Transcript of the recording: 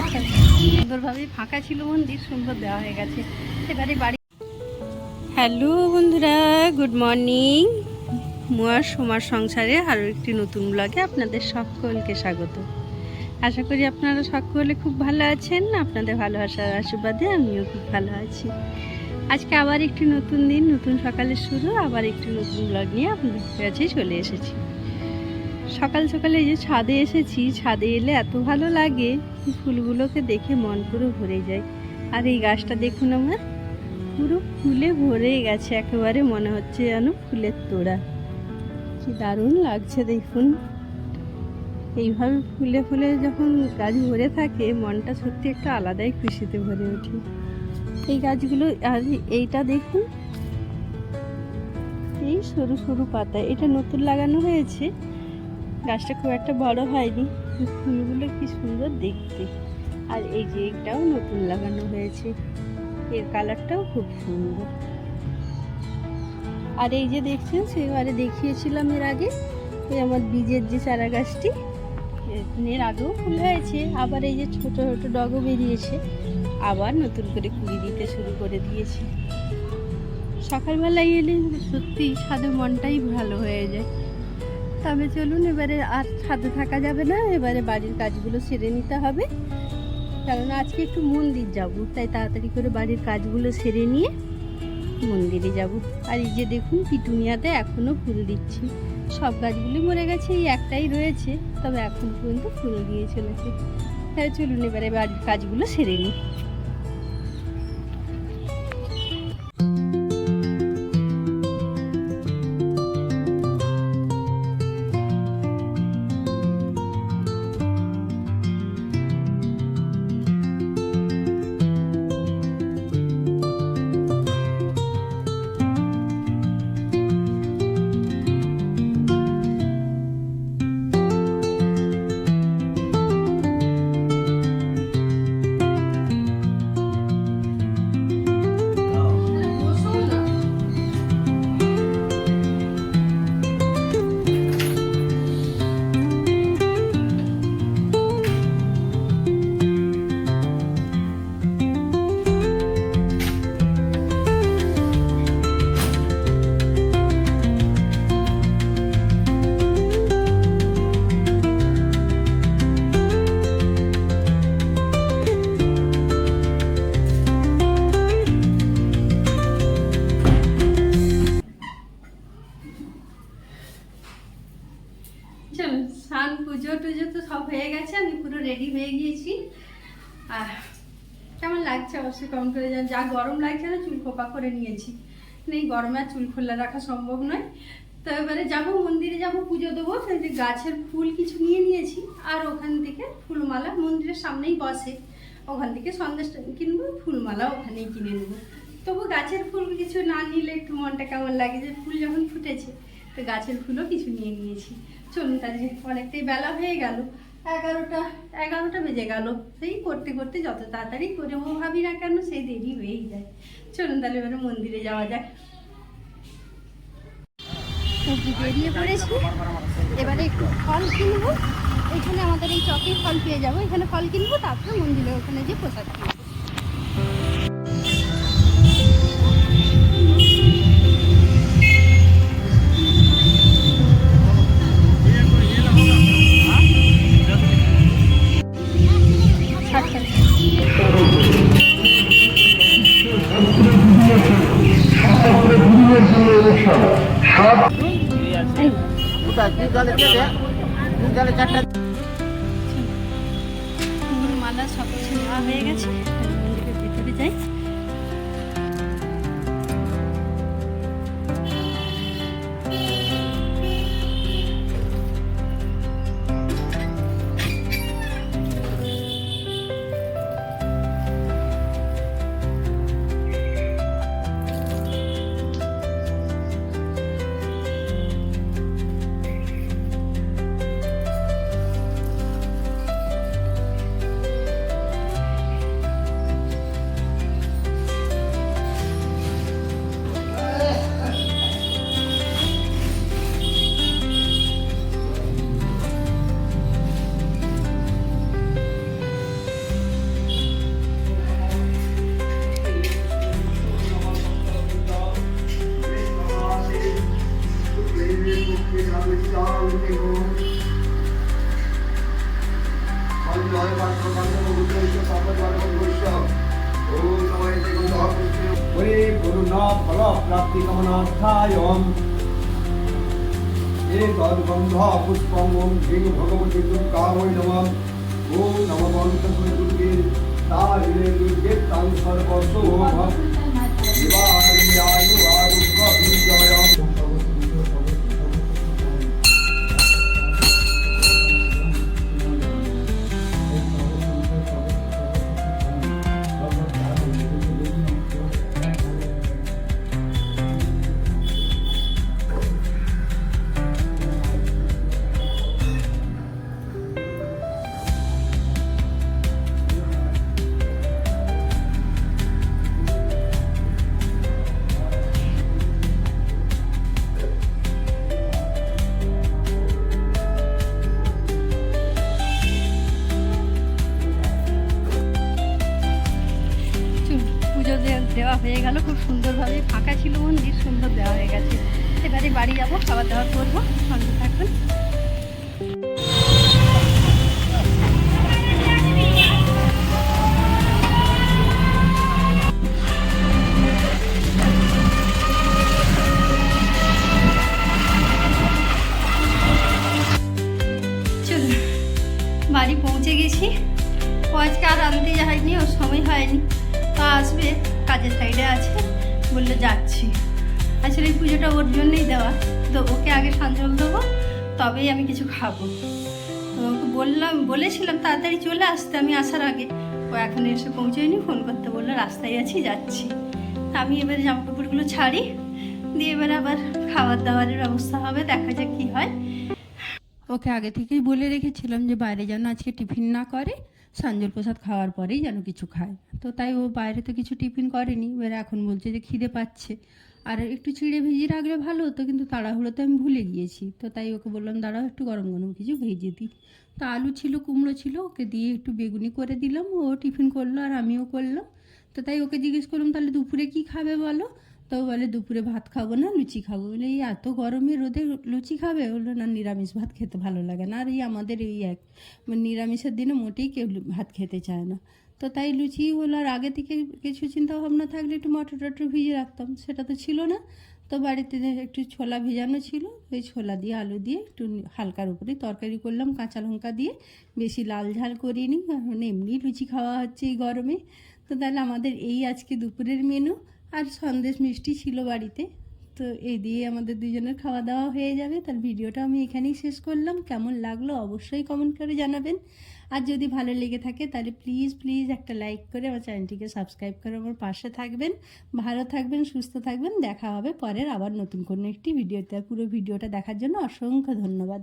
আচ্ছা। সুন্দরভাবে ফাঁকা ছিল মন্দির, সুন্দর দেওয়া হয়ে গেছে। এবারে বাড়ি হ্যালো বন্ধুরা, গুড মর্নিং। মুয়ার সোমার সংসারে আরও একটি নতুন ব্লগে আপনাদের সকলকে স্বাগত। আশা করি আপনারা সকলে খুব ভালো আছেন, আপনাদের ভালোবাসার আশীর্বাদে আমিও খুব ভালো আছি। আজকে আবার একটি নতুন দিন, নতুন সকালের শুরু, আবার একটি নতুন ব্লগ নিয়ে আপনাদের কাছে চলে এসেছি। সকাল সকালে যে ছাদে এসেছি, ছাদে এলে এত ভালো লাগে ফুলগুলোকে দেখে মন পুরো ভরে যায়। আর এই গাছটা দেখুন আমার, পুরো ফুলে ভরে গেছে, একেবারে মনে হচ্ছে যেন ফুলের তোড়া। কি দারুণ লাগছে দেখুন। এইভাবে ফুলে ফুলে যখন গাছ ভরে থাকে, মনটা সত্যি একটা আলাদাই খুশিতে ভরে ওঠে। এই গাছগুলো, আর এইটা দেখুন, এই সরু সরু পাতা, এটা নতুন লাগানো হয়েছে। গাছটা খুব একটা বড় হয়নি। ফুলগুলো কি সুন্দর দেখতে। আর এই যে এটাও নতুন লাগানো হয়েছে। এর কালারটাও খুব সুন্দর। আর এই যে দেখছেন, সেবারে দেখিয়েছিলাম এর আগে, এই আমার বীজের যে চারা গাছটি, এর আগেও ফুল হয়েছে, আবার এই যে ছোট ছোট ডগও বেরিয়েছে, আবার নতুন করে কুড়ি দিতে শুরু করে দিয়েছে। সকালবেলায় এলে সত্যি ছাদে মনটাই ভালো হয়ে যায়। তবে চলুন, এবারে আর ছাদে থাকা যাবে না। এবারে বাড়ির কাজগুলো সেরে নিতে হবে। কারণ আজকে একটু মন্দির যাব, তাই তাড়াতাড়ি করে বাড়ির কাজগুলো সেরে নিয়ে মন্দিরে যাব। আর এই যে দেখুন, পিটুনিয়াতে এখনও ফুল দিচ্ছি। সব গাছগুলি মরে গেছে, এই একটাই রয়েছে, তবে এখন পর্যন্ত ফুল দিয়ে চলেছে। তাহলে চলুন, এবারে বাড়ির কাজগুলো সেরে নিই। হয়ে গেছে, আমি পুরো রেডি হয়ে গিয়েছি। আর কেমন লাগছে? অবশ্যই কমেন্ট করে জান যা গরম লাগছে না, চুল খোপা করে নিয়েছি। এই গরমে আর চুল খোলা রাখা সম্ভব নয়। তো এবারে যাব, মন্দিরে যাব, পুজো দেবো। সেই যে গাছের ফুল কিছু নিয়ে নিয়েছি, আর ওখান থেকে ফুলমালা মন্দিরের সামনেই বসে। ওখান থেকে সন্দেশ কিনবো, ফুলমালা ওখানেই কিনে নেব। তবু গাছের ফুল কিছু না নিলে একটু মনটা কেমন লাগে যে ফুল যখন ফুটেছে, তো গাছের ফুলও কিছু নিয়ে নিয়েছি। চলুন তাহলে, অনেকটাই বেলা হয়ে গেল। এগারোটা এগারোটা বেজে গেল। সেই করতে করতে যত তাড়াতাড়ি করে ও ভাবি না কেন, সেই দেরি হয়েই যায়। চলুন তাহলে এবারে মন্দিরে যাওয়া যাক। বেরিয়ে পড়েছি। এবারে একটু ফল কিনবো। এখানে আমাদের এই চকের ফল পেয়ে যাব। এখানে ফল কিনবো, তারপরে মন্দিরে ওখানে যে প্রসাদ কিনবো। মালা সব কিছু নেওয়া হয়ে গেছে। হরে গুরুণ ফল প্রাপ্তি কামনার্থায়ম। এতদ্গন্ধ পুষ্পং ওম হিং ভগবতী দুর্গা ওই নমঃ। ওম নমঃ মন্ত্র দুর্গে তারিণে দুর্গে তাং সর্বসৌভব বাড়ি যাব, খাবার দাবার করব, সঙ্গে থাকবেন। বাড়ি পৌঁছে গেছি। ও আজকে আর আনতে যায়নি ওর সময় হয়নি। তো আসবে, কাজের সাইডে আছে, বললে যাচ্ছি। আসলে এই পুজোটা ওর জন্যই দেওয়া। তো ওকে আগে সঞ্জল দেবো, তবেই আমি কিছু খাব। তো ওকে বললাম, বলেছিলাম তাড়াতাড়ি চলে আসতে, আমি আসার আগে। ও এখন এসে পৌঁছয়নি, ফোন করতে বলল, রাস্তায় আছি, যাচ্ছি। আমি এবারে জামা কাপড়গুলো ছাড়ি, দিয়ে এবার আবার খাবার দাবারের ব্যবস্থা হবে, দেখা যাক কী হয়। ওকে আগে থেকেই বলে রেখেছিলাম যে বাইরে যেন আজকে টিফিন না করে, সঞ্জল প্রসাদ খাওয়ার পরেই যেন কিছু খায়। তো তাই ও বাইরে তো কিছু টিফিন করেনি, এবার এখন বলছে যে খিদে পাচ্ছে। আর একটু চিড়ে ভিজিয়ে রাখলে ভালো হতো, কিন্তু তাড়াহুড়োতে আমি ভুলে গিয়েছি। তো তাই ওকে বললাম দাঁড়াও একটু গরম গরম কিছু ভেজে দিই তো আলু ছিল, কুমড়ো ছিল, ওকে দিয়ে একটু বেগুনি করে দিলাম, ও টিফিন করল আর আমিও করলাম। তো তাই ওকে জিজ্ঞেস করলাম, তাহলে দুপুরে কি খাবে বলো? তো বলে, দুপুরে ভাত খাব না, লুচি খাব। বলে, এই এত গরমে রোদে লুচি খাবে? বলল, না, নিরামিষ ভাত খেতে ভালো লাগে না। আর এই আমাদের এই এক মানে নিরামিষের দিনে মোটেই কেউ ভাত খেতে চায় না। তো তাই লুচি হলো আর আগে থেকে কিছু চিন্তা ভাবনা থাকলে একটু মটর টটর ভিজিয়ে রাখতাম, সেটা তো ছিল না। তো বাড়িতে একটু ছোলা ভেজানো ছিল, ওই ছোলা দিয়ে আলু দিয়ে একটু হালকার উপরে তরকারি করলাম, কাঁচা লঙ্কা দিয়ে। বেশি লাল ঝাল করিনি, কারণ এমনি লুচি খাওয়া হচ্ছে এই গরমে। তো তাহলে আমাদের এই আজকে দুপুরের মেনু আর সন্দেশ মিষ্টি ছিল বাড়িতে। তো এই দিয়ে আমাদের দুজনের খাওয়া দাওয়া হয়ে যাবে। তার ভিডিওটা আমি এখানেই শেষ করলাম। কেমন লাগল অবশ্যই কমেন্ট করে জানাবেন। আর যদি ভালো লেগে থাকে তাহলে প্লিজ প্লিজ একটা লাইক করে আমার চ্যানেলটিকে সাবস্ক্রাইব করে আমার পাশে থাকবেন। ভালো থাকবেন, সুস্থ থাকবেন। দেখা হবে পরের আবার নতুন কোনো একটি ভিডিওতে পুরো ভিডিওটা দেখার জন্য অসংখ্য ধন্যবাদ।